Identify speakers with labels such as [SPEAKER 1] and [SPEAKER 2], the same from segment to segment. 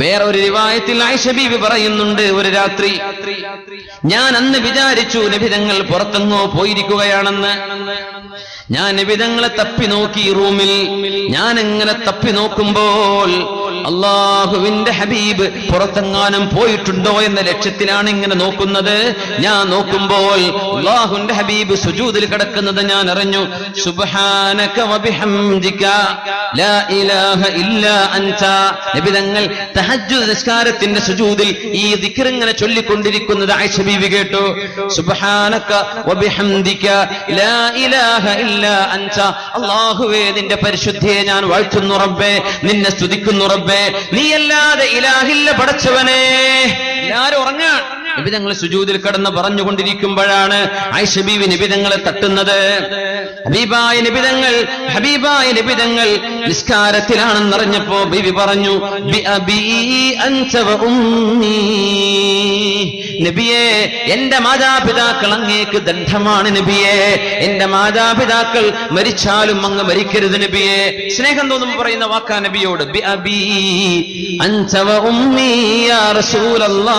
[SPEAKER 1] വേറെ ഒരു റിവായത്തിൽ പറയുന്നുണ്ട് ഒരു രാത്രി ഞാൻ അന്ന് വിചാരിച്ചു നിബിതങ്ങൾ പുറത്തെങ്ങോ പോയിരിക്കുകയാണെന്ന്. ഞാൻ നിബിതങ്ങളെ തപ്പി നോക്കി റൂമിൽ. ഞാൻ എങ്ങനെ തപ്പി നോക്കുമ്പോൾ അള്ളാഹുവിന്റെ ഹബീബ് പുറത്തെങ്ങാനും പോയിട്ടുണ്ടോ എന്ന ലക്ഷ്യത്തിലാണ് ഇങ്ങനെ നോക്കുന്നത്. ഞാൻ നോക്കുമ്പോൾ അള്ളാഹുവിന്റെ ഹബീബ് സുജൂതിൽ കിടക്കുന്നത് ഞാൻ അറിഞ്ഞു. നബിതങ്ങൾ നിസ്കാരത്തിന്റെ സുജൂദിൽ ഈ ദിക്ർ ഇങ്ങനെ ചൊല്ലിക്കൊണ്ടിരിക്കുന്നത് ആയിഷ ബീവി കേട്ടു. സുബ്ഹാനക വബിഹംദിക ലാ ഇലാഹ ഇല്ലാ അൻത. അല്ലാഹുവേ നിന്റെ പരിശുദ്ധിയെ ഞാൻ വാഴ്ത്തുന്നു റബ്ബേ. നിന്നെ സ്തുതിക്കുന്നു നീയല്ലാതെ ഇലാഹില്ല പടച്ചവനെ. എല്ലാരും നിബിതങ്ങൾ സുജൂതിൽ കടന്ന് പറഞ്ഞുകൊണ്ടിരിക്കുമ്പോഴാണ് ഐഷബീവി നിബിതങ്ങളെ തട്ടുന്നത്. ഹബീബായ നിബിതങ്ങൾ ഹബീബായ നിബിതങ്ങൾ നിസ്കാരത്തിലാണെന്നറിഞ്ഞപ്പോ ബിവി പറഞ്ഞു. നബിയെ എന്റെ മാതാപിതാക്കൾ അങ്ങേക്ക് ദണ്ഡമാണ് നബിയെ. എന്റെ മാതാപിതാക്കൾ മരിച്ചാലും അങ്ങ് മരിക്കരുത് നബിയെ. സ്നേഹം തോന്നുമ്പോൾ പറയുന്ന വാക്കാ നബിയോട് "ബി അബി അഞ്ചവ വ റസൂലല്ലാ.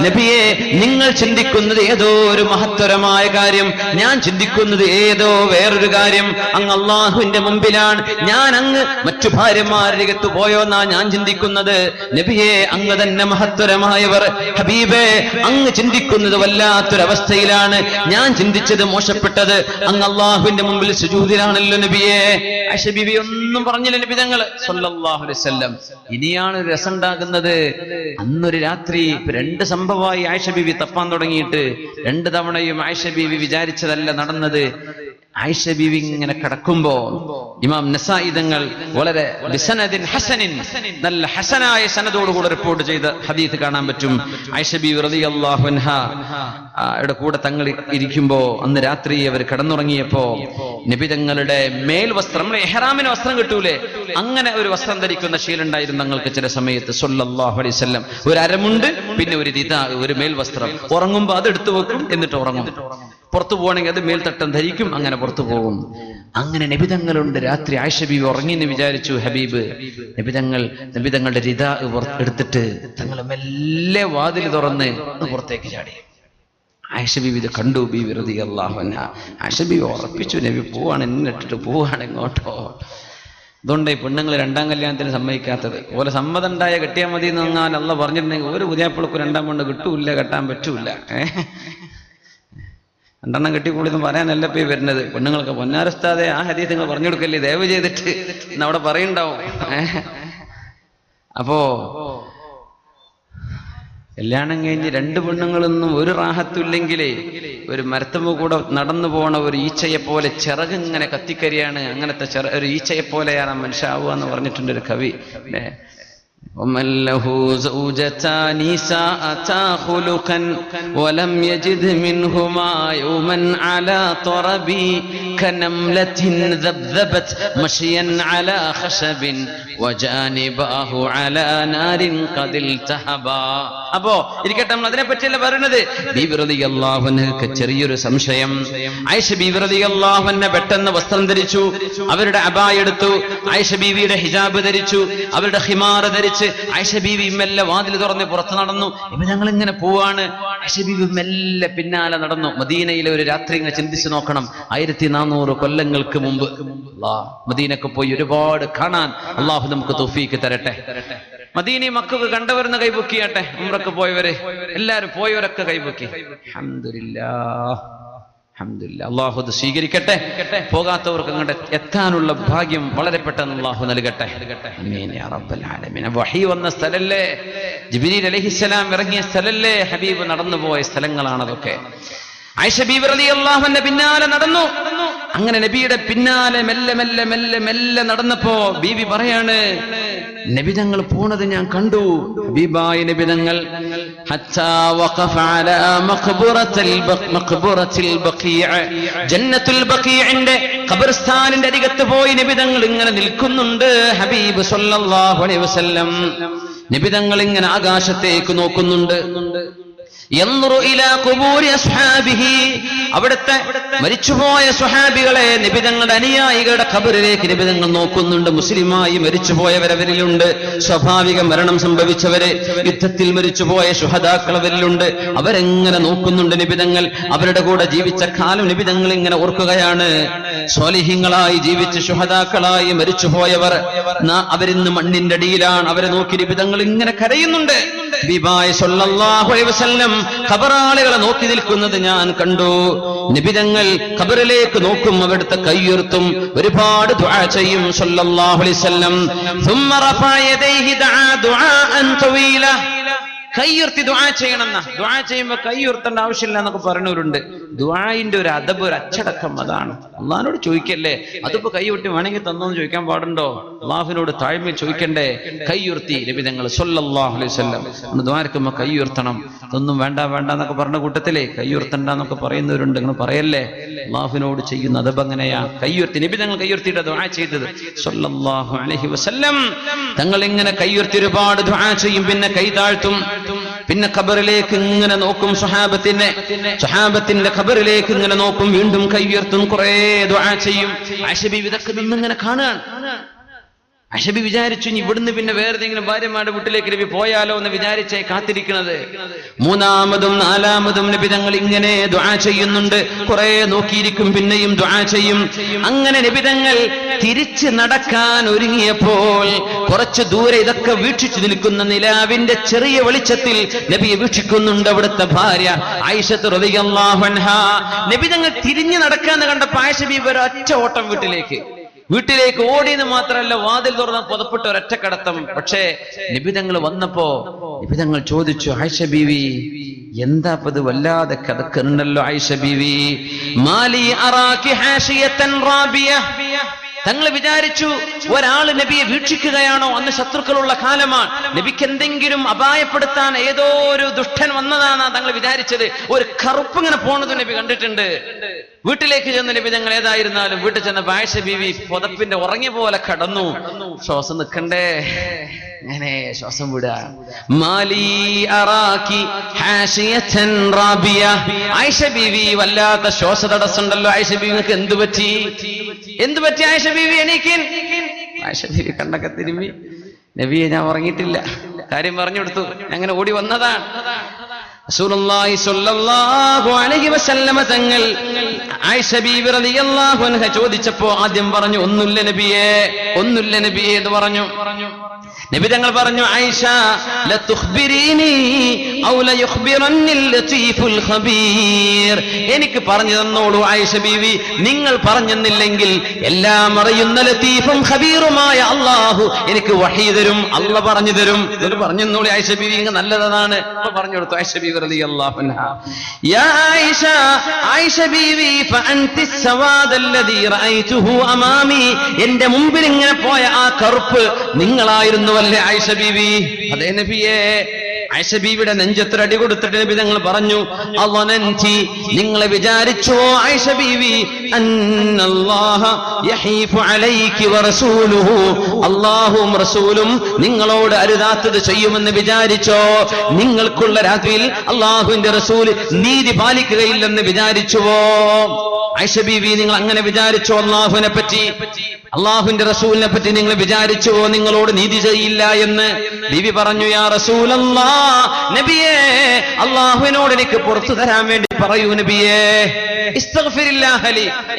[SPEAKER 1] നബിയെ നിങ്ങൾ ചിന്തിക്കുന്നത് ഏതോ ഒരു മഹത്തരമായ കാര്യം ഞാൻ ചിന്തിക്കുന്നത് ഏതോ വേറൊരു കാര്യം. അങ്ങ് അള്ളാഹുവിന്റെ മുമ്പിലാണ്. ഞാൻ അങ്ങ് മറ്റു ഭാര്യമാരകത്ത് പോയോ എന്നാ ഞാൻ ചിന്തിക്കുന്നത്. നബിയെ അങ്ങ് തന്നെ മഹത്തരമായവർ. ഹബീബേ അങ്ങ് ചിന്തിക്കുന്നത് വല്ലാത്തൊരവസ്ഥയിലാണ്. ഞാൻ ചിന്തിച്ചത് മോശപ്പെട്ടത്. അങ്ങ് അള്ളാഹുവിന്റെ മുമ്പിൽ സുജൂതിലാണല്ലോ നബിയെ. ഒന്നും പറഞ്ഞില്ല നബി ഞങ്ങൾ വസല്ലം. ഇനിയാണ് രസം ഉണ്ടാകുന്നത്. അന്നൊരു രാത്രി രണ്ട് സംഭവമായി ആയിഷ ബിവി തപ്പാൻ തുടങ്ങിയിട്ട് രണ്ട് തവണയും ആയിഷ ബിവി വിചാരിച്ചതല്ല നടന്നത്. ആയിഷ ബീവി ഇങ്ങനെ കിടക്കുമ്പോ ഇമാം നസായിദങ്ങൾ വളരെ ഹസനിൻ നല്ല ഹസനായ സനതോടുകൂടെ റിപ്പോർട്ട് ചെയ്ത ഹദീത്ത് കാണാൻ പറ്റും. ആയിഷ ബീവി അൻഹ അവിടെ കൂടെ തങ്ങൾ ഇരിക്കുമ്പോ അന്ന് രാത്രി അവർ കിടന്നുറങ്ങിയപ്പോ നബി തങ്ങളുടെ മേൽ വസ്ത്രം എഹ്റാമിന് വസ്ത്രം കിട്ടൂലേ? അങ്ങനെ ഒരു വസ്ത്രം ധരിക്കുന്ന ശീലുണ്ടായിരുന്നു തങ്ങൾക്ക് ചില സമയത്ത്. സല്ലല്ലാഹു അലൈഹി വസല്ലം. ഒരു അരമുണ്ട് പിന്നെ ഒരു ദിത ഒരു മേൽ വസ്ത്രം ഉറങ്ങുമ്പോ അത് എടുത്തു വെക്കും എന്നിട്ട് ഉറങ്ങും. പുറത്തു പോകണമെങ്കിൽ അത് മേൽത്തട്ടം ധരിക്കും അങ്ങനെ പുറത്തു പോകും. അങ്ങനെ നബിതങ്ങളുണ്ട്. രാത്രി ആയിഷ ബീവി ഉറങ്ങി എന്ന് വിചാരിച്ചു ഹബീബ്. നബിതങ്ങൾ നബിതങ്ങളുടെ രിത എടുത്തിട്ട് തങ്ങൾ മെല്ലെ വാതിൽ തുറന്ന് പുറത്തേക്ക് ചാടി. ആയിഷ ബീവി ഇത് കണ്ടു ബീവി റതി അള്ളാഹുന ആയിഷ ബീവി ഉറപ്പിച്ചു നബി പോവാണ് എന്നെ ഇട്ടിട്ട് പോവാണ് ഇങ്ങോട്ടോ അതുകൊണ്ട് ഈ പെണ്ണുങ്ങൾ രണ്ടാം കല്യാണത്തിന് സമ്മതിക്കാത്തത്. ഓലെ സമ്മതം ഉണ്ടായ കെട്ടിയാൽ മതി എന്ന് പറഞ്ഞാൽ അല്ല പറഞ്ഞിട്ടുണ്ടെങ്കിൽ ഒരു പുതിയപ്പിളക്ക് രണ്ടാം പെണ്ണ് കിട്ടൂല കെട്ടാൻ പറ്റൂല ഏഹ്? രണ്ടെണ്ണം കെട്ടിക്കൂടിന്ന് പറയാനല്ല ഇപ്പൊ വരുന്നത്. പെണ്ണുങ്ങൾക്ക് പൊന്നാരസ്താതെ ആ ഹദീസ് നിങ്ങൾ പറഞ്ഞു കൊടുക്കല്ലേ ദയവ് ചെയ്തിട്ട് എന്ന് അവിടെ പറയുണ്ടാവും. അപ്പോ കല്യാണം കഴിഞ്ഞ് രണ്ട് പെണ്ണുങ്ങളൊന്നും ഒരു റാഹത്തില്ലെങ്കിലേ ഒരു മരത്തുമ്പ് കൂടെ നടന്നു പോണ ഒരു ഈച്ചയെ പോലെ ചിറക് ഇങ്ങനെ കത്തിക്കരിയാണ് അങ്ങനത്തെ ഒരു ഈച്ചയെ പോലെയാണ് മനുഷ്യാവുക എന്ന് പറഞ്ഞിട്ടുണ്ട് ഒരു കവി ومن له زوجتان ساءتا خلقا ولم يجد منهما يوما على طربي كنملة ذبذبت مشيا على خشب وجانباه على نار قد التهبا അപ്പോ ഇരിക്കട്ടെ നമ്മൾ അതിനെ പറ്റിയല്ല പറയുന്നത് ബീവിറതി അള്ളാഹുനക്ക് ചെറിയൊരു സംശയം ആയിഷ ബീവിറതി അള്ളാഹുനെ പെട്ടെന്ന് വസ്ത്രം ധരിച്ചു അവരുടെ അബായ എടുത്തു ആയിഷ ബീവിയുടെ ഹിജാബ് ധരിച്ചു അവരുടെ ഹിമാർ ധരിച്ച് ആയിഷ ബീവി മെല്ലെ വാതിൽ തുറന്ന് പുറത്ത് നടന്നു. ഇപ്പൊ ഞങ്ങൾ ഇങ്ങനെ പോവാണ്. ആയിഷ മെല്ലെ പിന്നാലെ നടന്നു. മദീനയിലെ ഒരു രാത്രി ഇങ്ങനെ ചിന്തിച്ചു നോക്കണം. ആയിരത്തി നാനൂറ് കൊല്ലങ്ങൾക്ക് മുമ്പ്. മദീനക്ക് പോയി ഒരുപാട് കാണാൻ അള്ളാഹു നമുക്ക് തുഫീക്ക് തരട്ടെ. മദീനി മക്കൾക്ക് കണ്ടവരുന്ന കൈപൊക്കിയാട്ടെ. ഉമ്രക്ക് പോയവരെ. എല്ലാരും പോയവരൊക്കെ കൈപൊക്കി. അൽഹംദുലില്ലാ അള്ളാഹു അത് സ്വീകരിക്കട്ടെ. പോകാത്തവർക്ക് അങ്ങോട്ട് എത്താനുള്ള ഭാഗ്യം വളരെ പെട്ടെന്ന് അള്ളാഹു നൽകട്ടെ. വഹി വന്ന സ്ഥലല്ലേ? ജിബ്രീൽ അലഹിസ്സലാം ഇറങ്ങിയ സ്ഥലല്ലേ? ഹബീബ് നടന്നു പോയ സ്ഥലങ്ങളാണ് അതൊക്കെ പിന്നാലെ നടന്നു. അങ്ങനെ നബിയുടെ പിന്നാലെ മെല്ലെ മെല്ലെ മെല്ലെ മെല്ലെ നടന്നപ്പോ ബീബി പറയാണ് നബിതങ്ങൾ പോണത് ഞാൻ കണ്ടു. നബിതങ്ങൾ ജന്നത്തുൽ ഖബർസ്ഥാനിന്റെ അരികത്ത് പോയി നബിതങ്ങൾ ഇങ്ങനെ നിൽക്കുന്നുണ്ട്. ഹബീബ് സല്ലല്ലാഹു അലൈഹി വസല്ലം നബിതങ്ങൾ ഇങ്ങനെ ആകാശത്തേക്ക് നോക്കുന്നുണ്ട്. അവിടുത്തെ മരിച്ചുപോയ സുഹാബികളെ നിബിതങ്ങളുടെ അനുയായികളുടെ ഖബറിലേക്ക് നിബിതങ്ങൾ നോക്കുന്നുണ്ട്. മുസ്ലിമായി മരിച്ചുപോയവരവരിലുണ്ട് സ്വാഭാവിക മരണം സംഭവിച്ചവര് യുദ്ധത്തിൽ മരിച്ചുപോയ ശുഹദാക്കൾ അവരിലുണ്ട്. അവരെങ്ങനെ നോക്കുന്നുണ്ട് നിബിതങ്ങൾ? അവരുടെ കൂടെ ജീവിച്ച കാലം നിബിതങ്ങൾ ഇങ്ങനെ ഓർക്കുകയാണ്. സ്വാലിഹ്യങ്ങളായി ജീവിച്ച് ശുഹദാക്കളായി മരിച്ചുപോയവർ അവരിന്ന് മണ്ണിന്റെ അടിയിലാണ്. അവരെ നോക്കി നിബിതങ്ങൾ ഇങ്ങനെ കരയുന്നുണ്ട്. ബിബായ് അലൈഹി വസല്ലം ഖബറാളികളെ നോക്കി നിൽക്കുന്നത് ഞാൻ കണ്ടു നിബിതങ്ങൾ ഖബറിലേക്ക് നോക്കും അവിടുത്തെ കയ്യുർത്തും ഒരുപാട് ദുആ ചെയ്യും സല്ലല്ലാഹു അലൈഹി വസല്ലം ثم رفع يديه دعا دعاء طويلا കൈയുർത്തി ദുആ ചെയ്യണമെന്ന ദുആ ചെയ്യുമ്പോ കൈയുർത്തേണ്ട ആവശ്യമില്ല എന്നൊക്കെ പറയുന്നവരുണ്ട് ദുആയിന്റെ ഒരു അദബ് ഒരു അച്ചടക്കം അതാണ് അള്ളഹാനോട് ചോദിക്കല്ലേ? അതിപ്പോ കൈയൊട്ടി വേണമെങ്കിൽ തന്നോന്ന് ചോദിക്കാൻ പാടുണ്ടോ? അള്ളാഹുവിനോട് താഴ്മ ചോദിക്കണ്ടേ? കൈയുർത്തി ലഭിതങ്ങൾ സല്ലല്ലാഹു അലൈഹി ദ്വാരക്കുമ്പോ കൈയുയർത്തണം ഇതൊന്നും വേണ്ട വേണ്ട എന്നൊക്കെ പറഞ്ഞ കൂട്ടത്തിലേ കൈയുയർത്തണ്ട എന്നൊക്കെ പറയുന്നവരുണ്ട്. നിങ്ങൾ പറയല്ലേ? അള്ളാഹുവിനോട് ചെയ്യുന്ന അതബ് അങ്ങനെയാ. കൈയുയർത്തി നിബിതങ്ങൾ കൈയുയർത്തിയിട്ട് ദുആ ചെയ്തത്. തങ്ങൾ ഇങ്ങനെ കൈയുയർത്തി ഒരുപാട് ദുആ ചെയ്യും. പിന്നെ കൈ താഴ്ത്തും. പിന്നെ ഖബറിലേക്ക് ഇങ്ങനെ നോക്കും സുഹാബത്തിനെ സുഹാബത്തിന്റെ ഖബറിലേക്ക് ഇങ്ങനെ നോക്കും വീണ്ടും കൈയുയർത്തും കുറെ ദുആ ചെയ്യും. ആശബി ഇതൊക്കെ നിന്നിങ്ങനെ കാണുകയാണ് അഷബി വിചാരിച്ചു ഇവിടുന്ന് പിന്നെ വേറെ ഏതെങ്കിലും ഭാര്യമാരുടെ വീട്ടിലേക്ക് നബി പോയാലോ എന്ന് വിചാരിച്ചേ കാത്തിരിക്കുന്നത് മൂന്നാമതും നാലാമതും നബി തങ്ങൾ ഇങ്ങനെ ദ്വാ ചെയ്യുന്നുണ്ട്. കുറെ നോക്കിയിരിക്കും പിന്നെയും ദ്വാ ചെയ്യും. അങ്ങനെ നബി തങ്ങൾ തിരിച്ച് നടക്കാൻ ഒരുങ്ങിയപ്പോൾ കുറച്ച് ദൂരെ ഇതൊക്കെ വീക്ഷിച്ചു നിൽക്കുന്ന നിലാവിന്റെ ചെറിയ വെളിച്ചത്തിൽ നബിയെ വീക്ഷിക്കുന്നുണ്ട് അവിടുത്തെ ഭാര്യ ആയിഷത്ത് അൻഹാ. നബി തങ്ങൾ തിരിഞ്ഞു നടക്കാന്ന് കണ്ടപ്പോ ആയിഷ ഒരൊറ്റ ഓട്ടം വീട്ടിലേക്ക്. വീട്ടിലേക്ക് ഓടിയെന്ന് മാത്രമല്ല വാതിൽ തുറന്ന പുതപ്പെട്ട ഒരൊറ്റ കടത്തം. പക്ഷേ നിബിതങ്ങൾ വന്നപ്പോ നിബിതങ്ങൾ ചോദിച്ചു ആയിഷ ബീവി എന്താ അത് വല്ലാതെ കിടക്കുന്നുണ്ടല്ലോ ആയിഷ ബീവി? മാലി റാബിയ. തങ്ങൾ വിചാരിച്ചു ഒരാൾ നബിയെ വീക്ഷിക്കുകയാണോ അന്ന് ശത്രുക്കളുള്ള കാലമാണ്. നബിക്ക് എന്തെങ്കിലും അപായപ്പെടുത്താൻ ഏതോ ഒരു ദുഷ്ടൻ വന്നതാണ് തങ്ങൾ വിചാരിച്ചത്. ഒരു കറുപ്പ് ഇങ്ങനെ പോണത് നബി കണ്ടിട്ടുണ്ട്. വീട്ടിലേക്ക് ചെന്ന് നബി ഞങ്ങൾ ഏതായിരുന്നാലും വീട്ടിൽ ചെന്ന ആയിഷ ബീവി പുതപ്പിന്റെ ഉറങ്ങിയ പോലെ കടന്നു. ശ്വാസം നിൽക്കണ്ടേ അങ്ങനെ ശ്വാസം വിടുക. മാലി അറാക്കി ഹാഷിയത്തൻ റാബിയ. ആയിഷ ബീവി വല്ലാത്ത ശ്വാസ ആയിഷ പറ്റി? എന്തു പറ്റി ആയിഷ ബീവി എനിക്ക് ആയിഷ ബീവി കണ്ടൊക്കെ തിരുമ്പി നബിയെ ഞാൻ ഉറങ്ങിയിട്ടില്ല. കാര്യം പറഞ്ഞു കൊടുത്തു. അങ്ങനെ ഓടി വന്നതാണ്. തങ്ങൾ ചോദിച്ചപ്പോ ആദ്യം പറഞ്ഞു ഒന്നുല്ല നബിയെ ഒന്നുല്ല നബിയെ എന്ന് പറഞ്ഞു. നബി തങ്ങൾ പറഞ്ഞു ആയിഷ എനിക്ക് പറഞ്ഞു തന്നോളൂ ആയിഷ ബീവി നിങ്ങൾ പറഞ്ഞെന്നില്ലെങ്കിൽ എല്ലാം അറിയുന്ന ലത്തീഫും ഹബീറുമായ അള്ളാഹു എനിക്ക് വഹീ തരും അള്ള പറഞ്ഞു തരും. പറഞ്ഞു തന്നോളൂ ആയിഷ ബീവി ഇങ്ങ് നല്ലതാണ്. പറഞ്ഞു കൊടുത്തു ആയിഷ ബീവി റളിയല്ലാഹു അൻഹ. യാ ആയിഷ ആയിഷ അമാമി. എന്റെ മുമ്പിൽ ഇങ്ങനെ പോയ ആ കറുപ്പ് നിങ്ങളായിരുന്നുവല്ലേ ആയിഷ ബീവി? അതേ നബിയേ ആയിഷ നെഞ്ചത്തിൽ അടി കൊടുത്തിട്ട് നബി ഞങ്ങൾ പറഞ്ഞു അവനന്തി നിങ്ങളെ വിചാരിച്ചോ ആയിഷ അല്ലാഹുവും റസൂലും നിങ്ങളോട് അരുതാത്തത് ചെയ്യുമെന്ന് വിചാരിച്ചോ? നിങ്ങൾക്കുള്ള രാത്രിയിൽ അള്ളാഹുവിന്റെ റസൂൽ നീതി പാലിക്കുകയില്ലെന്ന് വിചാരിച്ചുവോ? ആയിഷ ബീവി നിങ്ങൾ അങ്ങനെ വിചാരിച്ചോ അള്ളാഹുവിനെ പറ്റി? അള്ളാഹുവിന്റെ റസൂലിനെ പറ്റി നിങ്ങൾ വിചാരിച്ചുവോ? നിങ്ങളോട് നീതി ചെയ്യില്ല എന്ന്? ബിവി പറഞ്ഞു യാ റസൂലല്ലാ നബിയേ അള്ളാഹുവിനോട് എനിക്ക് പുറത്തു തരാൻ വേണ്ടി പറയൂ നബിയേ.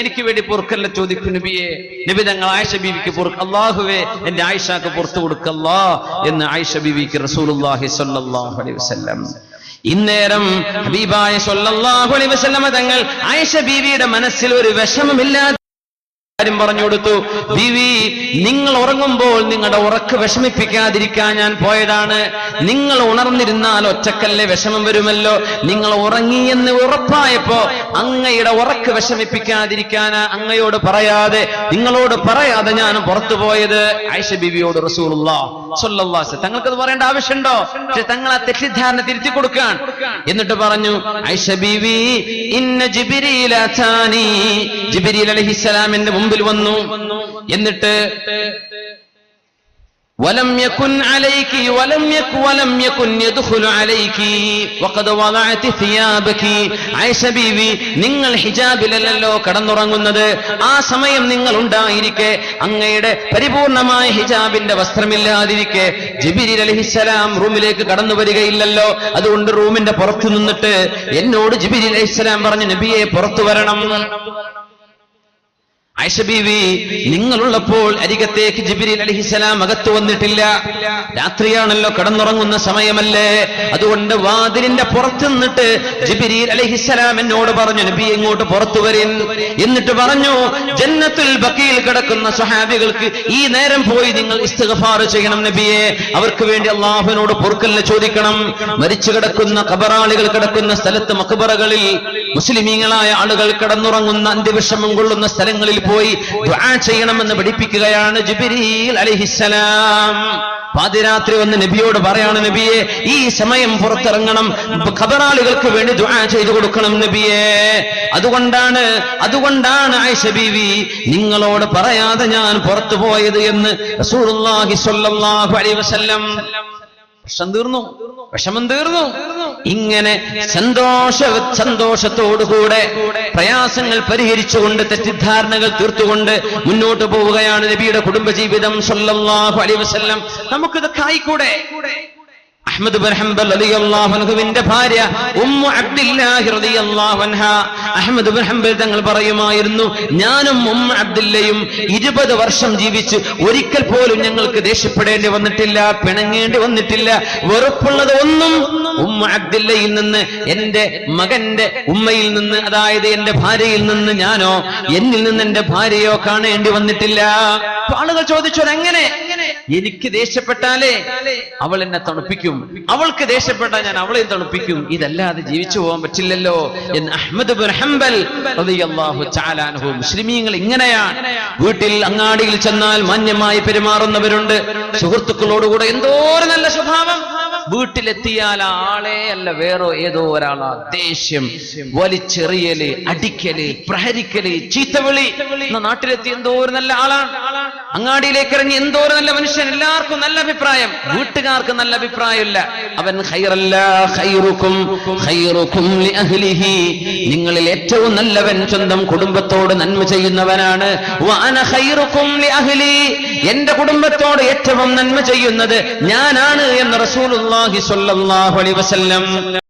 [SPEAKER 1] എനിക്ക് വേണ്ടി പൊറുക്കല്ല ചോദിക്കൂ നബിയേ നബി തങ്ങൾ ആയിഷ ബീവിക്ക് പൊറുക്ക അള്ളാഹുവേ എന്റെ ആയിഷക്ക് പുറത്തു കൊടുക്കല്ലാ എന്ന് ആയിഷ ബീവിക്ക് റസൂലുള്ളാഹി സ്വല്ലല്ലാഹു അലൈഹി വസല്ലം ഇന്നേരം ഹബീബായ സ്വല്ലല്ലാഹു അലൈഹി വസല്ലമ തങ്ങൾ ആയിഷ ബീവിയുടെ മനസ്സിൽ ഒരു വിഷമമില്ലാതെ കാര്യം പറഞ്ഞു കൊടുത്തു. ബിവി നിങ്ങൾ ഉറങ്ങുമ്പോൾ നിങ്ങളുടെ ഉറക്ക് വിഷമിപ്പിക്കാതിരിക്കാൻ ഞാൻ പോയതാണ്. നിങ്ങൾ ഉണർന്നിരുന്നാൽ ഒറ്റക്കല്ലേ വിഷമം വരുമല്ലോ. നിങ്ങൾ ഉറങ്ങി എന്ന് ഉറപ്പായപ്പോ അങ്ങയുടെ ഉറക്ക് വിഷമിപ്പിക്കാതിരിക്കാൻ അങ്ങയോട് പറയാതെ നിങ്ങളോട് പറയാതെ ഞാൻ പുറത്തു പോയത്. ഐഷ ബിവിയോട് റസൂലുള്ള തങ്ങൾക്കത് പറയേണ്ട ആവശ്യമുണ്ടോ? പക്ഷെ തങ്ങൾ ആ തെറ്റിദ്ധാരണ തിരുത്തി കൊടുക്കാൻ. എന്നിട്ട് പറഞ്ഞു ആയിഷ ബിവി ഇന്ന ജിബിരിയിൽ ജിബിരി അലഹിസ്സലാമിന്റെ അലഹിസ്സലാമിന്റെ മുമ്പിൽ വന്നു എന്നിട്ട് ولم يكن عليك ولم يكن ولم يكن يدخل عليك وقد وضعت ثيابك ആയിഷ ബീവി നിങ്ങൾ ഹിജാബിലല്ലോ കടന്നുറങ്ങുന്നത് ആ സമയം നിങ്ങൾ ഉണ്ടായിരിക്കെ അങ്ങയുടെ പരിപൂർണമായ ഹിജാബിന്റെ വസ്ത്രമില്ലാതിരിക്കെ ജിബിരി അലഹിസ്സലാം റൂമിലേക്ക് കടന്നു വരികയില്ലല്ലോ അതുകൊണ്ട് റൂമിന്റെ പുറത്തു നിന്നിട്ട് എന്നോട് ജിബിരി അലഹിസ്സലാം പറഞ്ഞു നബിയെ പുറത്തു വരണം ആയിഷ ബീവി നിങ്ങളുള്ളപ്പോൾ അരികത്തേക്ക് ജിബിരി അലിഹിസലാം അകത്തു വന്നിട്ടില്ല. രാത്രിയാണല്ലോ കടന്നുറങ്ങുന്ന സമയമല്ലേ. അതുകൊണ്ട് വാതിലിന്റെ പുറത്ത് നിന്നിട്ട് അലഹിസലാം എന്നോട് പറഞ്ഞു നബി ഇങ്ങോട്ട് പുറത്തു വരിൻ എന്നിട്ട് പറഞ്ഞു ജന്നത്തുൽ ബക്കിയിൽ കിടക്കുന്ന സ്വഹാബികൾക്ക് ഈ നേരം പോയി നിങ്ങൾ ഇസ്തിഗ്ഫാർ ചെയ്യണം നബിയെ. അവർക്ക് വേണ്ടി അള്ളാഹുവിനോട് പൊറുക്കലിന് ചോദിക്കണം. മരിച്ചു കിടക്കുന്ന കബറാളികൾ കിടക്കുന്ന സ്ഥലത്ത് മക്ബറകളിൽ മുസ്ലിമീങ്ങളായ ആളുകൾ കടന്നുറങ്ങുന്ന അന്ത്യവിഷമം കൊള്ളുന്ന സ്ഥലങ്ങളിൽ പോയി ദുആ ചെയ്യണമെന്ന് പഠിപ്പിക്കുകയാണ് പാതിരാത്രി വന്ന് നബിയോട് പറയാണ് നബിയെ ഈ സമയം പുറത്തിറങ്ങണം. ഖബറാളികൾക്ക് വേണ്ടി ദുആ ചെയ്തു കൊടുക്കണം നബിയെ. അതുകൊണ്ടാണ് അതുകൊണ്ടാണ് ആയിഷ ബീവി നിങ്ങളോട് പറയാതെ ഞാൻ പുറത്തു പോയത് എന്ന് റസൂലുള്ളാഹി സ്വല്ലല്ലാഹു അലൈഹി വസല്ലം വിഷം തീർന്നു. വിഷമം തീർന്നു. ഇങ്ങനെ സന്തോഷ സന്തോഷത്തോടുകൂടെ പ്രയാസങ്ങൾ പരിഹരിച്ചുകൊണ്ട് തെറ്റിദ്ധാരണകൾ തീർത്തുകൊണ്ട് മുന്നോട്ട് പോവുകയാണ് നബിയുടെ കുടുംബജീവിതം. സല്ലല്ലാഹു അലൈഹി വസല്ലം. അഹ്മദ് ബിൻ ഹംബൽ റളിയല്ലാഹു അൻഹുവിന്റെ ഭാര്യ ഉമ്മു അബ്ദില്ലാഹി റളിയല്ലാഹു അൻഹ. അഹ്മദ് ഹംബൽ തങ്ങൾ പറയുമായിരുന്നു ഞാനും ഉമ്മ അബ്ദുല്ലയും ഇരുപത് വർഷം ജീവിച്ച് ഒരിക്കൽ പോലും ഞങ്ങൾക്ക് ദേഷ്യപ്പെടേണ്ടി വന്നിട്ടില്ല പിണങ്ങേണ്ടി വന്നിട്ടില്ല. വെറുപ്പുള്ളത് ഒന്നും ഉമ്മ അബ്ദുല്ലയിൽ നിന്ന് എന്റെ മകന്റെ ഉമ്മയിൽ നിന്ന് അതായത് എന്റെ ഭാര്യയിൽ നിന്ന് ഞാനോ എന്നിൽ നിന്ന് എന്റെ ഭാര്യയോ കാണേണ്ടി വന്നിട്ടില്ല. ആളുകൾ ചോദിച്ചു എങ്ങനെ എനിക്ക് ദേഷ്യപ്പെട്ടാലേ അവൾ എന്നെ തണുപ്പിക്കും. അവൾക്ക് ദേഷ്യപ്പെട്ടാൽ ഞാൻ അവളെയും തണുപ്പിക്കും. ഇതല്ലാതെ ജീവിച്ചു പോകാൻ പറ്റില്ലല്ലോ എന്ന് അഹമ്മദ് മുസ്ലിമീങ്ങൾ ഇങ്ങനെയാണ്. വീട്ടിൽ അങ്ങാടിയിൽ ചെന്നാൽ മാന്യമായി പെരുമാറുന്നവരുണ്ട്. സുഹൃത്തുക്കളോടുകൂടെ എന്തോ ഒരു നല്ല സ്വഭാവം. വീട്ടിലെത്തിയാൽ ആളെ അല്ല വേറോ ഏതോ ഒരാളാ. ദേഷ്യം വലിച്ചെറിയൽ അടിക്കൽ പ്രഹരിക്കൽ ചീത്തവിളി. നാട്ടിലെത്തി എന്തോ ഒരു നല്ല ആളാണ് അങ്ങാടിയിലേക്ക് ഇറങ്ങി എന്തോ ഒരു നല്ല മനുഷ്യൻ. എല്ലാവർക്കും നല്ല അഭിപ്രായം. വീട്ടുകാർക്ക് നല്ല അഭിപ്രായമില്ല. അവൻ നിങ്ങളിൽ ഏറ്റവും നല്ലവൻ സ്വന്തം കുടുംബത്തോട് നന്മ ചെയ്യുന്നവനാണ്. എന്റെ കുടുംബത്തോട് ഏറ്റവും നന്മ ചെയ്യുന്നത് ഞാനാണ് എന്ന് റസൂലുള്ളാഹി അലൈഹി വസല്ലം